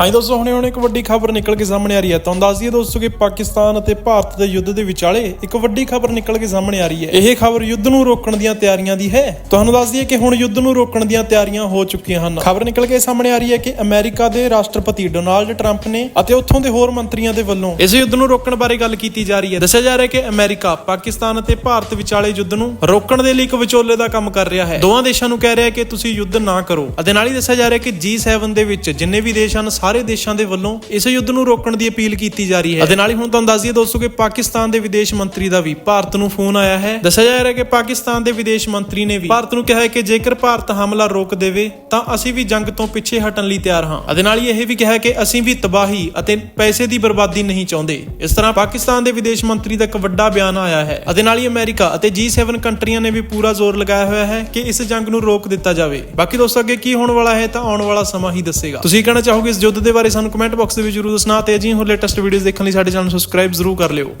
ਹਾਂਜੀ ਦੋਸਤੋ ਹੁਣੇ ਹੁਣੇ ਇੱਕ ਵੱਡੀ ਖਬਰ ਨਿਕਲ ਕੇ ਸਾਹਮਣੇ ਆ ਰਹੀ ਹੈ। ਤੁਹਾਨੂੰ ਦੱਸ ਦਈਏ ਦੋਸਤੋ ਕਿ ਪਾਕਿਸਤਾਨ ਅਤੇ ਭਾਰਤ ਦੇ ਯੁੱਧ ਦੇ ਵਿਚਾਲੇ ਇੱਕ ਵੱਡੀ ਖਬਰ ਨਿਕਲ ਕੇ ਸਾਹਮਣੇ ਆ ਰਹੀ ਹੈ। ਇਹ ਖਬਰ ਯੁੱਧ ਨੂੰ ਰੋਕਣ ਦੀਆਂ ਤਿਆਰੀਆਂ ਦੀ ਹੈ। ਤੁਹਾਨੂੰ ਦੱਸ ਦਈਏ ਕਿ ਹੁਣ ਯੁੱਧ ਨੂੰ ਰੋਕਣ ਦੀਆਂ ਤਿਆਰੀਆਂ ਹੋ ਚੁੱਕੀਆਂ ਹਨ। ਖਬਰ ਨਿਕਲ ਕੇ ਸਾਹਮਣੇ ਆ ਰਹੀ ਹੈ ਕਿ ਅਮਰੀਕਾ ਦੇ ਰਾਸ਼ਟਰਪਤੀ ਡੋਨਾਲਡ ਟਰੰਪ ਨੇ ਅਤੇ ਉੱਥੋਂ ਦੇ ਹੋਰ ਮੰਤਰੀਆਂ ਦੇ ਵੱਲੋਂ ਇਸ ਯੁੱਧ ਨੂੰ ਰੋਕਣ ਬਾਰੇ ਗੱਲ ਕੀਤੀ ਜਾ ਰਹੀ ਹੈ। ਦੱਸਿਆ ਜਾ ਰਿਹਾ ਹੈ ਕਿ ਅਮਰੀਕਾ, ਪਾਕਿਸਤਾਨ ਅਤੇ ਭਾਰਤ ਵਿਚਾਲੇ ਯੁੱਧ ਨੂੰ ਰੋਕਣ ਦੇ ਲਈ ਇੱਕ ਵਿਚੋਲੇ ਦਾ ਕੰਮ ਕਰ ਰਿਹਾ ਹੈ। ਦੋਵਾਂ ਦੇਸ਼ਾਂ ਨੂੰ ਕਹਿ ਰਿਹਾ ਹੈ ਕਿ ਤੁਸੀਂ ਯੁੱਧ ਨਾ ਕਰੋ। ਅਤੇ ਨਾਲ ਹੀ ਦੱਸਿਆ ਜਾ ਰਿਹਾ ਹੈ ਕਿ G7 ਦੇ ਵਿੱਚ ਜਿੰਨੇ ਵੀ ਦੇਸ਼ ਹਨ ਸਾਰੇ ਦੇਸ਼ਾਂ ਦੇ ਵੱਲੋਂ ਇਸ ਯੁੱਧ ਨੂੰ ਰੋਕਣ ਦੀ ਅਪੀਲ ਕੀਤੀ ਜਾ ਰਹੀ ਹੈ। ਅਤੇ ਨਾਲ ਹੀ ਹੁਣ ਤੁਹਾਨੂੰ ਦੱਸ ਦਈਏ ਦੋਸਤੋ ਕਿ ਪਾਕਿਸਤਾਨ ਦੇ ਵਿਦੇਸ਼ ਮੰਤਰੀ ਦਾ ਵੀ ਭਾਰਤ ਨੂੰ ਫੋਨ ਆਇਆ ਹੈ। ਦੱਸਿਆ ਜਾ ਰਿਹਾ ਹੈ ਕਿ ਪਾਕਿਸਤਾਨ ਦੇ ਵਿਦੇਸ਼ ਮੰਤਰੀ ਨੇ ਵੀ ਭਾਰਤ ਨੂੰ ਕਿਹਾ ਹੈ ਕਿ ਜੇਕਰ ਭਾਰਤ ਹਮਲਾ ਰੋਕ ਦੇਵੇ, ਤਾਂ ਅਸੀਂ ਵੀ ਜੰਗ ਤੋਂ ਪਿੱਛੇ ਹਟਣ ਲਈ ਤਿਆਰ ਹਾਂ। ਅਤੇ ਨਾਲ ਹੀ ਇਹ ਵੀ ਕਿਹਾ ਹੈ ਕਿ ਅਸੀਂ ਵੀ ਤਬਾਹੀ ਅਤੇ ਪੈਸੇ ਦੀ ਬਰਬਾਦੀ ਨਹੀਂ ਚਾਹੁੰਦੇ। ਇਸ ਤਰ੍ਹਾਂ ਪਾਕਿਸਤਾਨ ਦੇ ਵਿਦੇਸ਼ ਮੰਤਰੀ ਦਾ ਇੱਕ ਵੱਡਾ ਬਿਆਨ ਆਇਆ ਹੈ। ਅਤੇ ਨਾਲ ਹੀ ਅਮਰੀਕਾ ਅਤੇ G7 ਕੰਟਰੀਆਂ ਨੇ ਵੀ ਪੂਰਾ ਜ਼ੋਰ ਲਗਾਇਆ ਹੋਇਆ ਹੈ ਕਿ ਇਸ ਜੰਗ ਨੂੰ ਰੋਕ ਦਿੱਤਾ ਜਾਵੇ। ਬਾਕੀ ਦੋਸਤੋ ਅੱਗੇ ਕੀ ਹੋਣ ਵਾਲਾ ਹੈ ਤਾਂ ਆਉਣ ਵਾਲਾ ਸਮਾਂ ਹੀ ਦੱਸੇਗਾ। ਤੁਸੀਂ ਕਹਿਣਾ ਚਾਹੋਗੇ ਇਸ ਯੁੱਧ ਦੇ ਬਾਰੇ ਸਾਨੂੰ ਕਮੈਂਟ ਬਾਕਸ ਦੇ ਵਿੱਚ ਜਰੂਰ ਦੱਸਣਾ ਤੇ ਅਜਿਹੀ ਹੋਰ ਲੇਟੈਸਟ ਵੀਡੀਓਜ਼ ਦੇਖਣ ਲਈ ਸਾਡੇ ਚੈਨਲ ਨੂੰ ਸਬਸਕ੍ਰਾਈਬ ਜ਼ਰੂਰ ਕਰ ਲਿਓ।